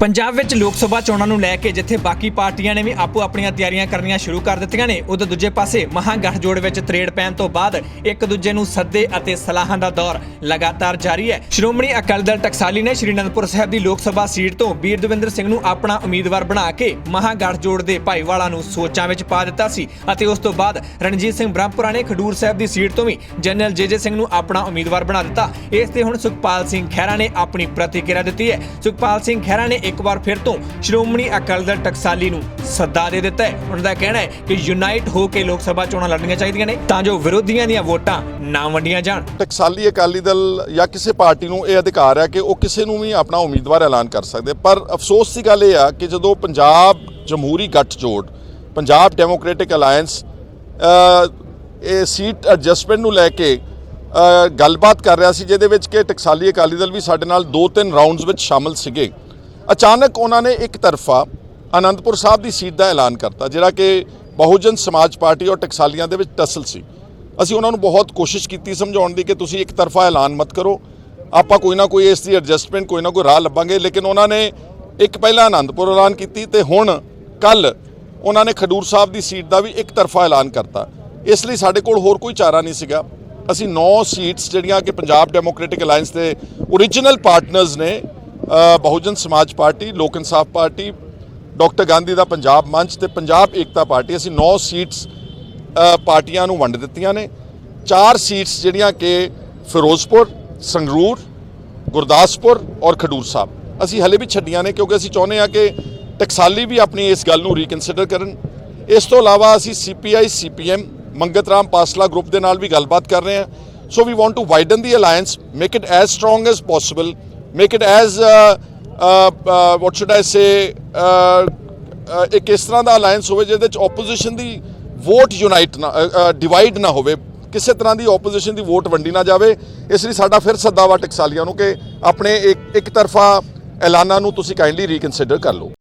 ਪੰਜਾਬ ਵਿੱਚ ਲੋਕ ਸਭਾ ਚੋਣਾਂ ਨੂੰ ਲੈ ਕੇ ਜਿੱਥੇ ਬਾਕੀ ਪਾਰਟੀਆਂ ਨੇ ਵੀ ਆਪੋ ਆਪਣੀਆਂ ਤਿਆਰੀਆਂ ਕਰਨੀਆਂ ਸ਼ੁਰੂ ਕਰ ਦਿੱਤੀਆਂ ਨੇ ਉਦੋਂ ਦੂਜੇ ਪਾਸੇ ਮਹਾਗਠਜੋੜ ਵਿੱਚ ਤਰੇੜ ਪੈਣ ਤੋਂ ਬਾਅਦ ਇੱਕ ਦੂਜੇ ਨੂੰ ਸੱਦੇ ਅਤੇ ਸਲਾਹਾਂ ਦਾ ਦੌਰ ਲਗਾਤਾਰ ਜਾਰੀ ਹੈ। ਸ਼੍ਰੋਮਣੀ ਅਕਾਲੀ ਦਲ ਟਕਸਾਲੀ ਨੇ ਸ਼੍ਰੀ ਅਨੰਦਪੁਰ ਸਾਹਿਬ ਦੀ ਲੋਕ ਸਭਾ ਸੀਟ ਤੋਂ ਵੀਰ ਦਵਿੰਦਰ ਸਿੰਘ ਨੂੰ ਆਪਣਾ ਉਮੀਦਵਾਰ ਬਣਾ ਕੇ ਮਹਾਗਠਜੋੜ ਦੇ ਭਾਈਵਾਲਾ ਨੂੰ ਸੋਚਾਂ ਵਿੱਚ ਪਾ ਦਿੱਤਾ ਸੀ ਅਤੇ ਉਸ ਤੋਂ ਬਾਅਦ ਰਣਜੀਤ ਸਿੰਘ ਬ੍ਰਹਮਪੁਰਾ ਨੇ ਖਡੂਰ ਸਾਹਿਬ ਦੀ ਸੀਟ ਤੋਂ ਵੀ ਜਨਰਲ ਜੇਜੇ ਸਿੰਘ ਨੂੰ ਆਪਣਾ ਉਮੀਦਵਾਰ ਬਣਾ ਦਿੱਤਾ। ਇਸ ਤੇ ਹੁਣ ਸੁਖਪਾਲ ਸਿੰਘ ਖਹਿਰਾ ਨੇ ਆਪਣੀ ਪ੍ਰਤੀਕਿਰਿਆ ਦਿੱਤੀ ਹੈ। ਸੁਖਪਾਲ ਸਿੰਘ ਖਹਿਰਾ ਨੇ ਇੱਕ ਵਾਰ ਫਿਰ ਤੋਂ ਸ਼੍ਰੋਮਣੀ ਅਕਾਲੀ ਦਲ ਟਕਸਾਲੀ ਨੂੰ ਸੱਦਾ ਦੇ ਦਿੱਤਾ ਹੈ। ਉਹਨਾਂ ਦਾ ਕਹਿਣਾ ਹੈ ਕਿ ਯੂਨਾਈਟ ਹੋ ਕੇ ਲੋਕ ਸਭਾ ਚੋਣਾਂ ਲੜਨੀਆਂ ਚਾਹੀਦੀਆਂ ਨੇ, ਤਾਂ ਜੋ ਵਿਰੋਧੀਆਂ ਦੀਆਂ ਵੋਟਾਂ ਨਾ ਵੰਡੀਆਂ ਜਾਣ। ਟਕਸਾਲੀ ਅਕਾਲੀ ਦਲ ਜਾਂ ਕਿਸੇ ਪਾਰਟੀ ਨੂੰ ਇਹ ਅਧਿਕਾਰ ਹੈ ਕਿ ਉਹ ਕਿਸੇ ਨੂੰ ਵੀ ਆਪਣਾ ਉਮੀਦਵਾਰ ਐਲਾਨ ਕਰ ਸਕਦੇ। ਪਰ ਅਫਸੋਸ ਦੀ ਗੱਲ ਇਹ ਆ ਕਿ ਜਦੋਂ ਪੰਜਾਬ ਜਮਹੂਰੀ ਗੱਠਜੋੜ, ਪੰਜਾਬ ਡੈਮੋਕ੍ਰੈਟਿਕ ਅਲਾਈਅੰਸ ਇਹ ਸੀਟ ਐਡਜਸਟਮੈਂਟ ਨੂੰ ਲੈ ਕੇ ਗੱਲਬਾਤ ਕਰ ਰਿਹਾ ਸੀ, ਜਿਹਦੇ ਵਿੱਚ ਕਿ ਟਕਸਾਲੀ ਅਕਾਲੀ ਦਲ ਵੀ ਸਾਡੇ ਨਾਲ ਦੋ ਤਿੰਨ ਰਾਉਂਡਸ ਵਿੱਚ ਸ਼ਾਮਲ ਸੀਗੇ। ਅਚਾਨਕ ਉਹਨਾਂ ਨੇ ਇੱਕ ਤਰਫਾ ਆਨੰਦਪੁਰ ਸਾਹਿਬ ਦੀ ਸੀਟ ਦਾ ਐਲਾਨ ਕਰਤਾ, ਜਿਹੜਾ ਕਿ ਬਹੁਜਨ ਸਮਾਜ ਪਾਰਟੀ ਔਰ ਟਕਸਾਲੀਆਂ ਦੇ ਵਿੱਚ ਟਸਲ ਸੀ। ਅਸੀਂ ਉਹਨਾਂ ਨੂੰ ਬਹੁਤ ਕੋਸ਼ਿਸ਼ ਕੀਤੀ ਸਮਝਾਉਣ ਦੀ ਕਿ ਤੁਸੀਂ ਇੱਕ ਤਰਫਾ ਐਲਾਨ ਮਤ ਕਰੋ। ਆਪਾਂ ਕੋਈ ਨਾ ਕੋਈ ਇਸ ਦੀ ਐਡਜਸਟਮੈਂਟ ਕੋਈ ਨਾ ਕੋਈ ਰਾਹ ਲੱਭਾਂਗੇ, ਲੇਕਿਨ ਉਹਨਾਂ ਨੇ ਇੱਕ ਪਹਿਲਾਂ ਆਨੰਦਪੁਰ ਐਲਾਨ ਕੀਤੀ ਤੇ ਹੁਣ ਕੱਲ ਉਹਨਾਂ ਨੇ ਖਡੂਰ ਸਾਹਿਬ ਦੀ ਸੀਟ ਦਾ ਵੀ ਇੱਕ ਤਰਫਾ ਐਲਾਨ ਕਰਤਾ। ਇਸ ਲਈ ਸਾਡੇ ਕੋਲ ਹੋਰ ਕੋਈ ਚਾਰਾ ਨਹੀਂ ਸੀਗਾ। ਅਸੀਂ 9 ਸੀਟਸ ਜਿਹੜੀਆਂ ਕਿ ਪੰਜਾਬ ਡੈਮੋਕ੍ਰੈਟਿਕ ਅਲਾਈਅੰਸ ਦੇ ਓਰੀਜਨਲ ਪਾਰਟਨਰਸ ਨੇ Bahujan Samaj party, Lok Insaf party, doctor Gandhi ਦਾ ਪੰਜਾਬ ਮੰਚ ਤੇ ਪੰਜਾਬ ਏਕਤਾ ਪਾਰਟੀ, ਅਸੀਂ 9 ਸੀਟਸ ਪਾਰਟੀਆਂ ਨੂੰ ਵੰਡ ਦਿੱਤੀਆਂ ਨੇ। ਚਾਰ ਸੀਟਸ ਜਿਹੜੀਆਂ ਕਿ ਫਿਰੋਜ਼ਪੁਰ, ਸੰਗਰੂਰ, ਗੁਰਦਾਸਪੁਰ ਔਰ ਖਡੂਰ ਸਾਹਿਬ। ਅਸੀਂ ਹਲੇ ਵੀ ਛੱਡੀਆਂ ਨੇ ਕਿਉਂਕਿ ਅਸੀਂ ਚਾਹੁੰਦੇ ਹਾਂ ਕਿ ਟਕਸਾਲੀ ਵੀ ਆਪਣੀ ਇਸ ਗੱਲ ਨੂੰ ਰੀਕਨਸੀਡਰ ਕਰਨ। ਇਸ ਤੋਂ ਇਲਾਵਾ ਅਸੀਂ CPI CPM Mangat Ram Pasla group ਦੇ ਨਾਲ ਵੀ ਗੱਲਬਾਤ ਕਰ ਰਹੇ ਹਾਂ। So we want to widen the alliance make it as strong as possible make it as what should I say ਇੱਕ ਇਸ ਤਰ੍ਹਾਂ ਦਾ ਅਲਾਈਅੰਸ ਹੋਵੇ ਜਿਹਦੇ ਵਿੱਚ ਆਪੋਜੀਸ਼ਨ ਦੀ ਵੋਟ ਯੂਨਾਈਟ ਨਾ ਡਿਵਾਈਡ ਨਾ ਹੋਵੇ ਕਿਸੇ ਤਰ੍ਹਾਂ ਦੀ ਆਪੋਜੀਸ਼ਨ ਦੀ ਵੋਟ ਵੰਡੀ ਨਾ ਜਾਵੇ ਇਸ ਲਈ ਸਾਡਾ ਫਿਰ ਸੱਦਾ ਵਾ ਟਕਸਾਲੀਆਂ ਨੂੰ ਕਿ ਆਪਣੇ ਇੱਕ ਇੱਕ ਤਰਫਾ ਐਲਾਨਾਂ ਨੂੰ ਤੁਸੀਂ ਕਾਈਂਡਲੀ ਰੀਕਨਸੀਡਰ ਕਰ ਲਓ